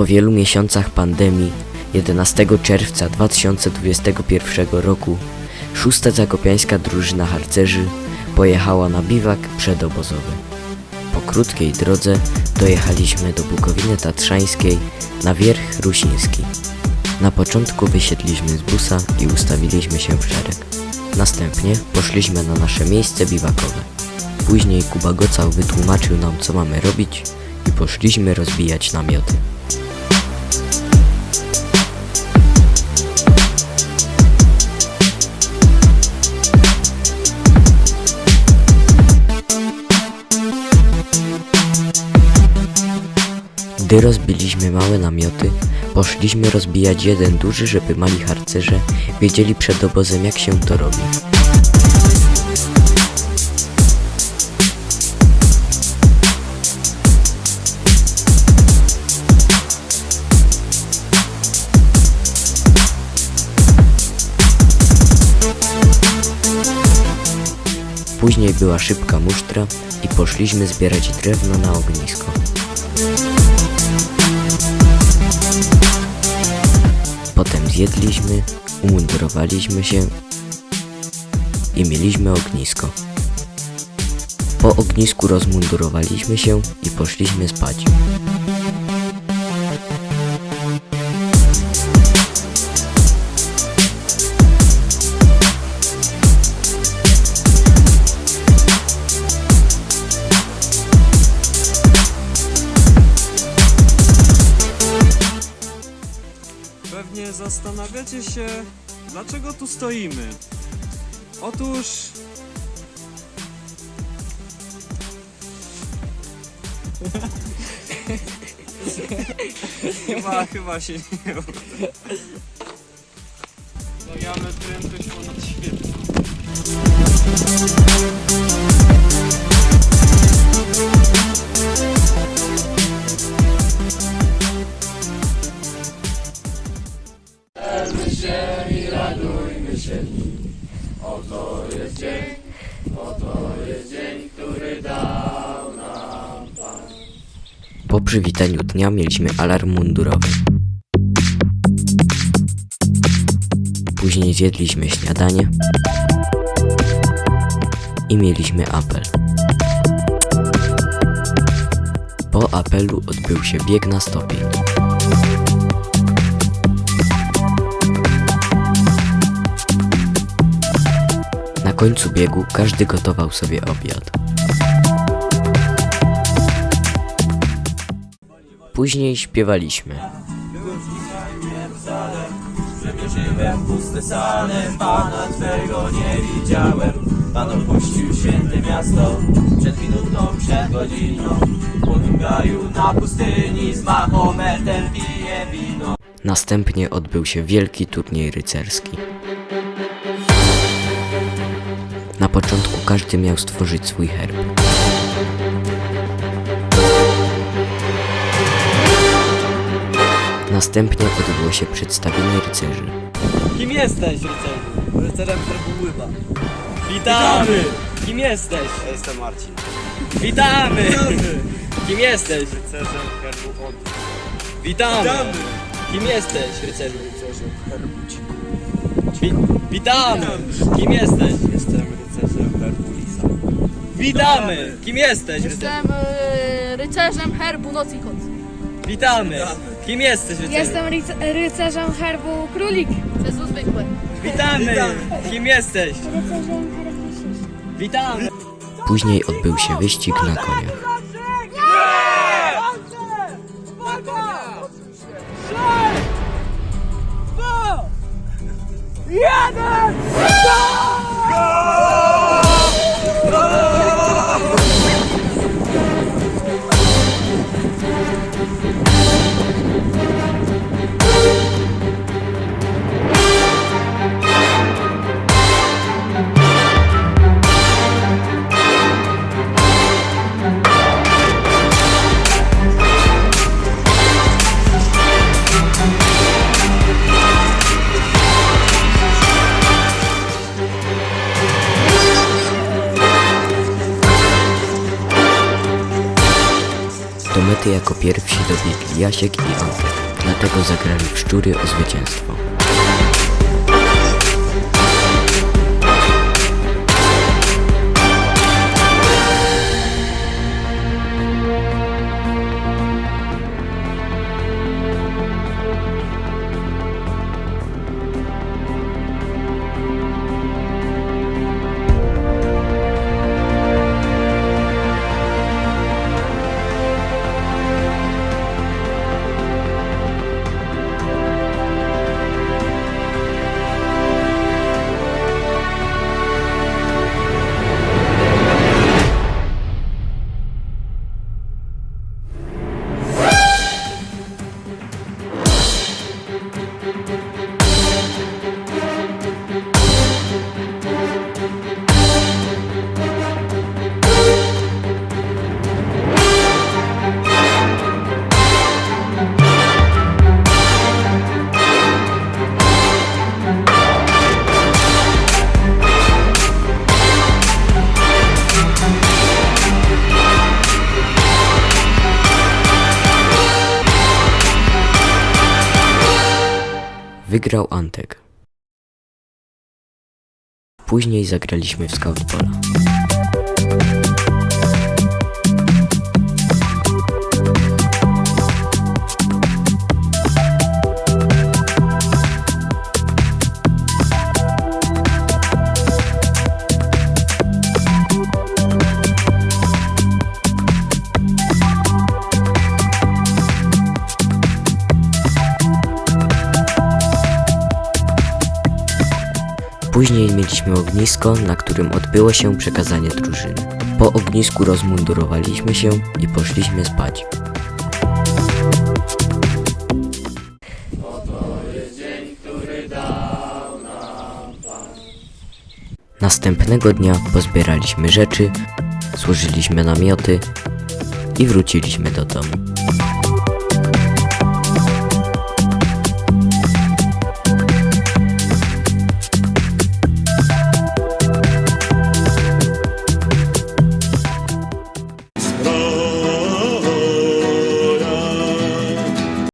Po wielu miesiącach pandemii 11 czerwca 2021 roku szósta zakopiańska drużyna harcerzy pojechała na biwak przedobozowy. Po krótkiej drodze dojechaliśmy do Bukowiny Tatrzańskiej na wierch Rusiński. Na początku wysiedliśmy z busa i ustawiliśmy się w szereg. Następnie poszliśmy na nasze miejsce biwakowe. Później Kuba wytłumaczył nam co mamy robić i poszliśmy rozbijać namioty. Gdy rozbiliśmy małe namioty, poszliśmy rozbijać jeden duży, żeby mali harcerze wiedzieli przed obozem jak się to robi. Później była szybka musztra i poszliśmy zbierać drewno na ognisko. Potem zjedliśmy, umundurowaliśmy się i mieliśmy ognisko. Po ognisku rozmundurowaliśmy się i poszliśmy spać. Zastanawiacie się, dlaczego tu stoimy. Otóż. chyba, chyba się nie uda. Po przywitaniu dnia mieliśmy alarm mundurowy. Później zjedliśmy śniadanie i mieliśmy apel. Po apelu odbył się bieg na stopień. Końcu biegu każdy gotował sobie obiad. Później śpiewaliśmy. Puste sale, Pana Twego nie widziałem. Pan opuścił święte miasto, przed minutą, przed godziną. Gaju na pustyni z Mahometem pije wino. Następnie odbył się wielki turniej rycerski. Początku każdy miał stworzyć swój herb. Następnie odbyło się przedstawienie rycerzy. Kim jesteś, rycerzu? Rycerzem Herbułyba. Witamy! Kim jesteś? Ja jestem Marcin. Witamy! Kim jesteś? Rycerzem herbu od. Witamy! Kim jesteś, rycerzu? Rycerzem herbu witamy! Kim jesteś? Witamy! Kim jesteś? Jestem rycerzem herbu Noc i Kot. Witamy! Kim jesteś? rycerzu? Jestem e, rycerzem herbu królik. Jezus zwykły. Witamy! Kim jesteś? Rycerzem herbu sześć. Witamy! Później odbył się wyścig na koniach. Jeden! Stop! Do mety jako pierwsi dobiegli Jasiek i Antek, dlatego zagrali w szczury o zwycięstwo. Wygrał Antek. Później zagraliśmy w Scout Później mieliśmy ognisko, na którym odbyło się przekazanie drużyny. Po ognisku rozmundurowaliśmy się i poszliśmy spać. Następnego dnia pozbieraliśmy rzeczy, złożyliśmy namioty i wróciliśmy do domu.